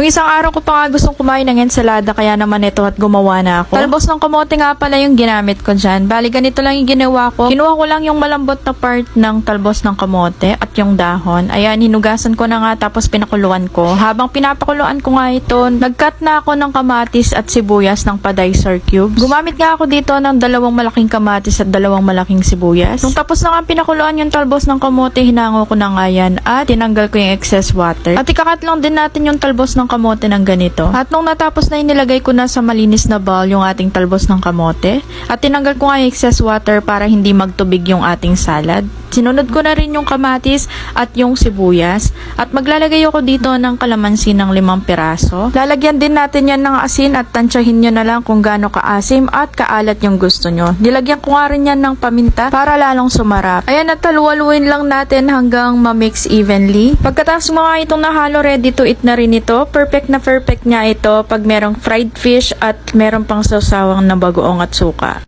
Nung isang araw ko pa nga gustong kumain ng ensalada kaya naman ito at gumawa na ako. Talbos ng kamote nga pala yung ginamit ko dyan. Bali ganito lang yung ginawa ko. Kinuha ko lang yung malambot na part ng talbos ng kamote at yung dahon. Ayan, hinugasan ko na nga tapos pinakuluan ko. Habang pinapakuluan ko nga ito, nagcut na ako ng kamatis at sibuyas ng padicer cubes. Gumamit nga ako dito ng dalawang malaking kamatis at dalawang malaking sibuyas. Nung tapos na nga pinakuluan yung talbos ng kamote, hinango ko na nga yan at tinanggal ko yung excess water. At ikakat lang din natin yung talbos ng kamote ng ganito. At nung natapos na inilagay ko na sa malinis na bowl yung ating talbos ng kamote. At tinanggal ko nga excess water para hindi magtubig yung ating salad. Sinunod ko na rin yung kamatis at yung sibuyas. At maglalagay ako dito ng kalamansi ng limang piraso. Lalagyan din natin yan ng asin at tansyahin nyo na lang kung gaano kaasim at kaalat yung gusto nyo. Nilagyan ko nga rin yan ng paminta para lalong sumarap. Ayan at taluwaluin lang natin hanggang ma-mix evenly. Pagkatapos mo nga itong nahalo, ready to eat na rin ito. Perfect na perfect nga ito pag merong fried fish at meron pang sawsawang na bagoong at suka.